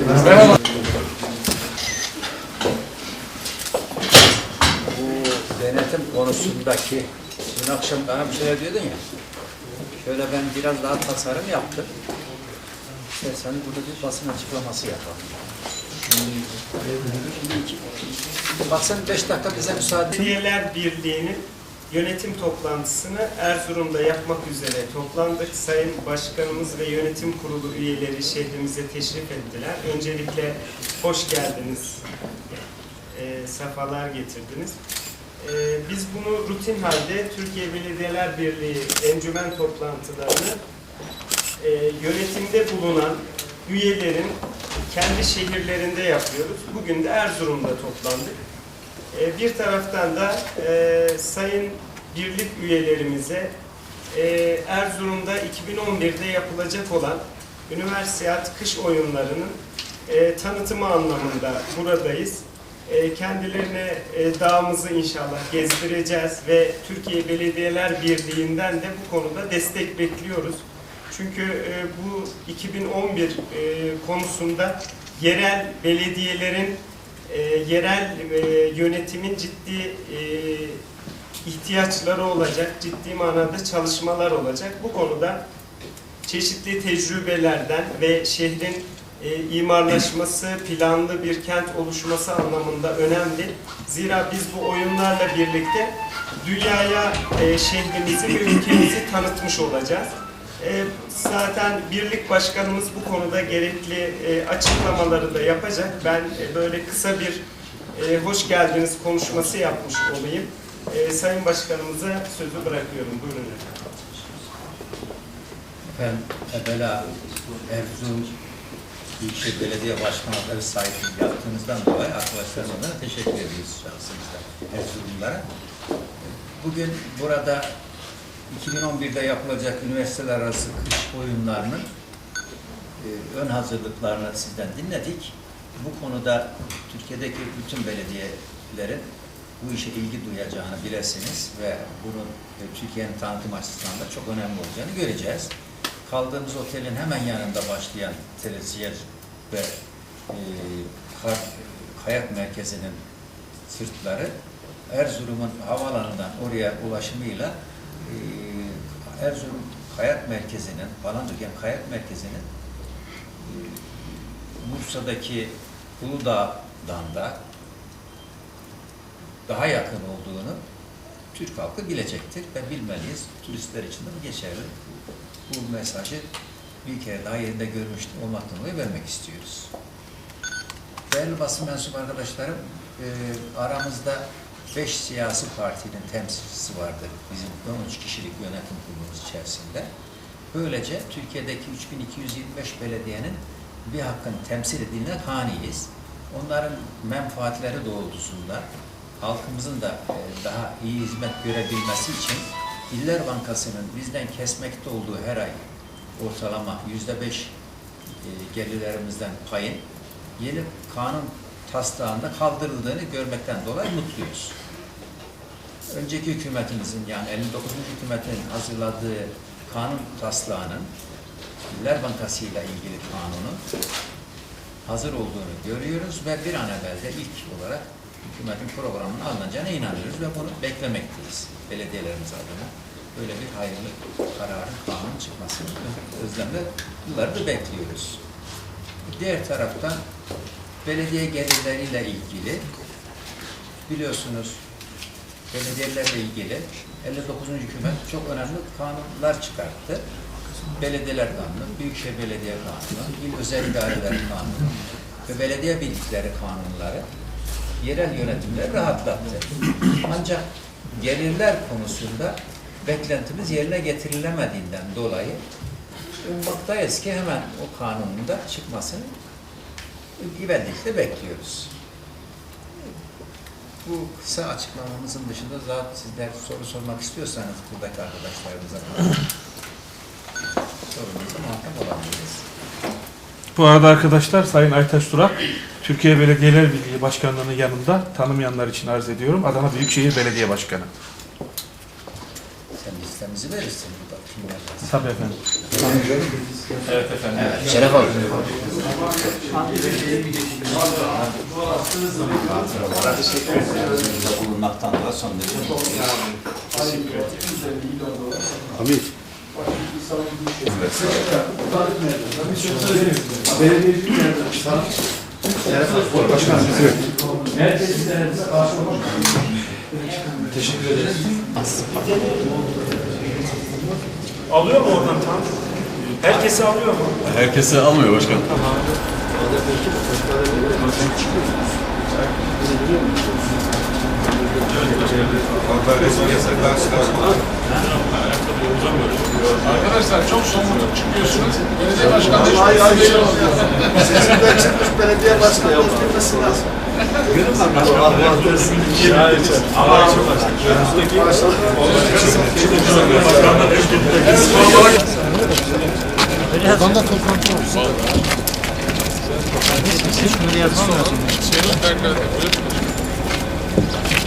Bu denetim konusundaki dün akşam bana bir şeyler diyordun ya. Şöyle ben biraz daha tasarım yaptım. İstersen burada bir basın açıklaması yapalım. Bak sen beş dakika bize müsaade Belediyeler Birliği'nin yönetim toplantısını Erzurum'da yapmak üzere toplandık. Sayın Başkanımız ve yönetim kurulu üyeleri şehrimize teşrif ettiler. Öncelikle hoş geldiniz, e, sefalar getirdiniz. E, biz bunu rutin halde Türkiye Belediyeler Birliği encümen toplantılarını e, yönetimde bulunan üyelerin kendi şehirlerinde yapıyoruz. Bugün de Erzurum'da toplandık. E, bir taraftan da e, sayın birlik üyelerimize e, Erzurum'da 2011'de yapılacak olan Üniversiyat Kış Oyunları'nın e, tanıtımı anlamında buradayız. E, kendilerine e, dağımızı inşallah gezdireceğiz ve Türkiye Belediyeler Birliği'nden de bu konuda destek bekliyoruz. Çünkü e, bu 2011 e, konusunda yerel belediyelerin e, yerel e, yönetimin ciddi e, ihtiyaçları olacak, ciddi manada çalışmalar olacak. Bu konuda çeşitli tecrübelerden ve şehrin e, imarlaşması, planlı bir kent oluşması anlamında önemli. Zira biz bu oyunlarla birlikte dünyaya e, şehrimizi ve ülkemizi tanıtmış olacağız. E, zaten birlik başkanımız bu konuda gerekli e, açıklamaları da yapacak. Ben e, böyle kısa bir e, hoş geldiniz konuşması yapmış olayım. E, Sayın Başkanımıza sözü bırakıyorum. Buyurun efendim. Ben evvela Erzurum Büyükşehir Belediye Başkan adları sahipliği yaptığınızdan dolayı arkadaşlarıma da teşekkür ediyoruz şahsımızda Erzurumlulara. Bugün burada 2011'de yapılacak üniversiteler arası kış oyunlarının e, ön hazırlıklarını sizden dinledik. Bu konuda Türkiye'deki bütün belediyelerin bu işe ilgi duyacağını bilesiniz ve bunun Türkiye'nin tanıtım açısından da çok önemli olacağını göreceğiz. Kaldığımız otelin hemen yanında başlayan Telesiyer ve e, kayak merkezinin sırtları Erzurum'un havaalanından oraya ulaşımıyla e, Erzurum Kayak Merkezi'nin, Palandöken Kayak Merkezi'nin e, Bursa'daki Uludağ'dan da daha yakın olduğunu Türk halkı bilecektir ve bilmeliyiz. Turistler için de geçerli. Bu mesajı bir kere daha yerinde görmüş olmaktan dolayı vermek istiyoruz. Değerli basın mensup arkadaşlarım, e, aramızda beş siyasi partinin temsilcisi vardır bizim 13 kişilik yönetim kurulumuz içerisinde. Böylece Türkiye'deki 3225 belediyenin bir hakkın temsil edilen haniyiz. Onların menfaatleri doğrultusunda halkımızın da e, daha iyi hizmet görebilmesi için İller Bankası'nın bizden kesmekte olduğu her ay ortalama yüzde beş e, gelirlerimizden payın yeni kanun taslağında kaldırıldığını görmekten dolayı mutluyuz. Önceki hükümetimizin yani 59. hükümetin hazırladığı kanun taslağının İller Bankası ile ilgili kanunun hazır olduğunu görüyoruz ve bir an evvel de ilk olarak hükümetin programına alınacağına inanıyoruz ve bunu beklemekteyiz belediyelerimiz adına. Böyle bir hayırlı kararın kanun çıkmasını özlemle yıllardır bekliyoruz. Diğer taraftan belediye gelirleriyle ilgili biliyorsunuz belediyelerle ilgili 59. hükümet çok önemli kanunlar çıkarttı. Belediyeler Kanunu, Büyükşehir Belediye Kanunu, İl Özel İdareler Kanunu ve Belediye Birlikleri Kanunları yerel yönetimleri rahatlattı. Ancak gelirler konusunda beklentimiz yerine getirilemediğinden dolayı ummaktayız ki hemen o kanunun da çıkmasını güvenlikle bekliyoruz. Bu kısa açıklamamızın dışında zaten sizler soru sormak istiyorsanız buradaki arkadaşlarımıza sorumunuza muhatap olabiliriz. Bu arada arkadaşlar Sayın Aytaş Durak, Türkiye Belediyeler Birliği Başkanlığı'nın yanında tanımayanlar için arz ediyorum. Adana Büyükşehir Belediye Başkanı. Sen listemizi verirsin burada kimler. Tabii efendim. Şeref abi. bulunmaktan da son derece mutluyuz. Alıyor mu oradan tam? Herkesi alıyor mu? Herkese almıyor başkanım. Arkadaşlar çok somut çıkıyorsunuz. Belediye başkanı hiç hayır, hayır, Seçimden çıkmış belediye başkanı bilmesi lazım.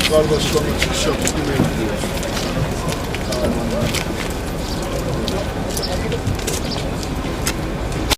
Kardeşlerle çıkış yaptık. Thank you.